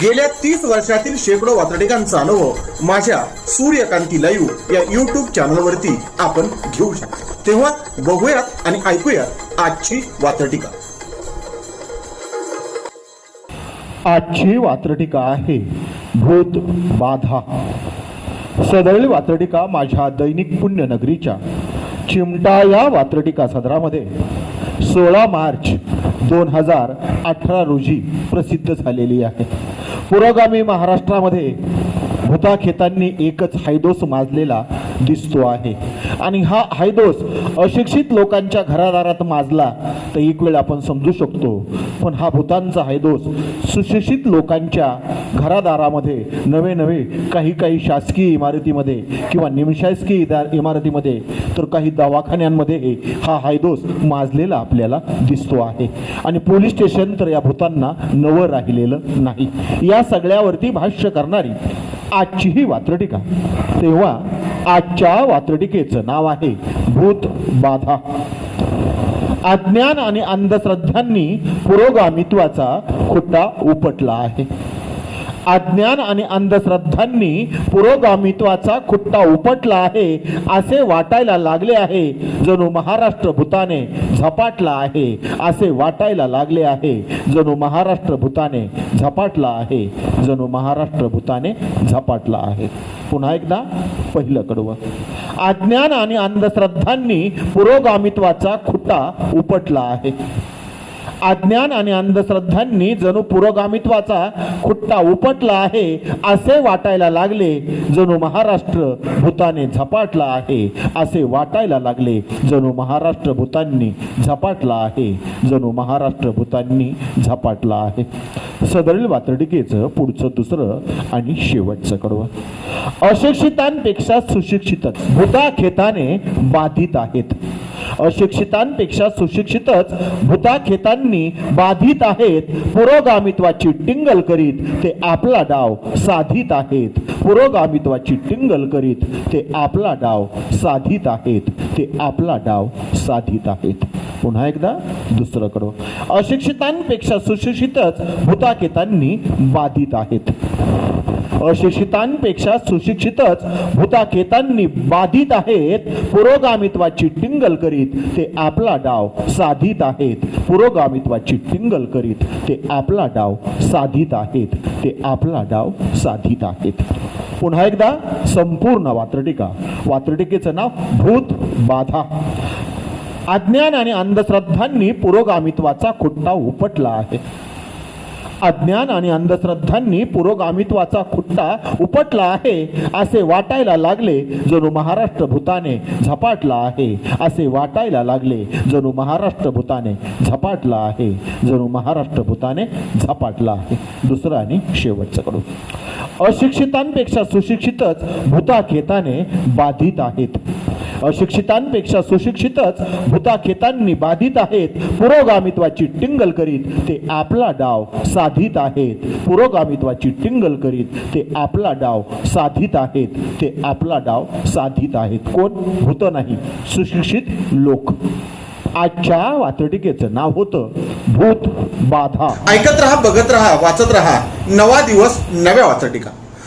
गेल्या तीस वर्षातील शेकडो वातडिकांचा अनुभव माझ्या सूर्यकांती लाईव्ह या युट्यूब चॅनलवरती आपण घेऊ शकतो. तेव्हा बघूयात आणि ऐकूयात आजची वातडिका आजची वात्रटिका आहे भूत बाधा. सदळी वात्रटिका माझ्या दैनिक पुण्यनगरीच्या चिमटा या वात्रटिका सदरामध्ये सोळा मार्च दोन हजार अठरा रोजी प्रसिद्ध झालेली आहे. पुरोगामी महाराष्ट्रामध्ये भूताखेतांनी एकच हायदोस माजलेला दिसतो आहे. आणि हा हायदोस अशिक्षित लोकांच्या घरादारात माजला तर एक वेळ आपण समजू शकतो पण हा भूतांचा हायदोस सुशिक्षित लोकांच्या घरादारामध्ये नवे नवे काही काही शासकीय इमारतीमध्ये किंवा निमशासकीय इदा- इमारतीमध्ये तर काही दवाखान्यांमध्ये हा हायदोस माजलेला आपल्याला दिसतो आहे. आणि पोलीस स्टेशन तर या भूतांना नवं राहिलेलं नाही. या सगळ्यावरती भाष्य करणारी आजची ही वात्रटिका. तेव्हा आजच्या वात्रटिकेचं नाव आहे भूत बाधा. अज्ञान आणि अंधश्रद्धांनी पुरोगामित्वाचा खुट्टा उपटला आहे. अज्ञान आणि अंधश्रद्धांनी पुरोगामित्वाचा खुट्टा उपटला आहे असे वाटायला लागले आहे. जणू महाराष्ट्र भूताने झपाटला आहे असे वाटायला लागले आहे. जणू महाराष्ट्र भूताने झपाटला आहे जणू महाराष्ट्र भूताने झपाटला आहे. पुन्हा एकदा पहिलं कडवं. अज्ञान आणि अंधश्रद्धांनी पुरोगामित्वाचा खुट्टा उपटला आहे. अज्ञान आणि अंधश्रद्धांनी जणू पुरोगामित्वाचा खुट्टा उपटला आहे असे वाटायला लागले. जणू महाराष्ट्र भूताने झपाटला आहे असे वाटायला लागले. जणू महाराष्ट्र भूतांनी झपाटला आहे जणू महाराष्ट्र भूतांनी झपाटला आहे. सदरील वातडिकेचं पुढचं दुसरं आणि शेवटचं कडवं. अशिक्षितांपेक्षा सुशिक्षितच भूताखेताने बाधित आहेत. अशिक्षितांपेक्षा सुशिक्षितच भूताखेतांनी बाधित आहेत. पुरोगामित्वाची टिंगल करीत ते आपला डाव साधित आहेत. पुरोगामित्वाची टिंगल करीत ते आपला डाव साधित आहेत. ते आपला डाव साधित आहेत. पुन्हा एकदा दुसरं कडवं अशिक्षितांपेक्षा सुशिक्षितच भूताखेतांनी बाधित आहेत. अशिक्षितांपेक्षा सुशिक्षितच भूताखेतांनी बाधित आहेत. पुरोगामित्वाची टिंगल करीत ते आपला डाव साधित आहेत. पुरोगामित्वाची टिंगल करीत ते आपला डाव साधित आहेत. ते आपला डाव साधित आहेत. पुन्हा एकदा संपूर्ण वात्रटिका. वात्रटिकेचं नाव भूत बाधा. अज्ञान आणि अंधश्रद्धांनी पुरोगामित्वाचा खुट्टा उपटला आहे. अज्ञान आणि अंधश्रद्धांनी पुरोगामित्वाचा खुट्टा उपटला आहे असे वाटायला लागले जणू महाराष्ट्र भूताने झपाटला आहे असे वाटायला लागले जणू महाराष्ट्र भूताने झपाटला आहे जणू महाराष्ट्र भूताने झपाटला आहे. दुसरं आणि शेवटचं कडून अशिक्षितांपेक्षा सुशिक्षितच भूताखेताने बाधित आहेत. अशिक्षितांपेक्षा सुशिक्षितच भूताखेतांनी बाधित आहेत. पुरोगामित्वाची टिंगल करीत ते आपला डाव साधित आहेत. पुरोगामित्वाची टिंगल करीत ते आपला डाव साधित आहेत. ते आपला डाव साधित आहेत. कोण? भूत नाही. सुशिक्षित लोक. आजच्या वातटिकेचं नाव होतं भूत बाधा. ऐकत रहा बघत रहा वाचत रहा. नवा दिवस नव्या वाचटिका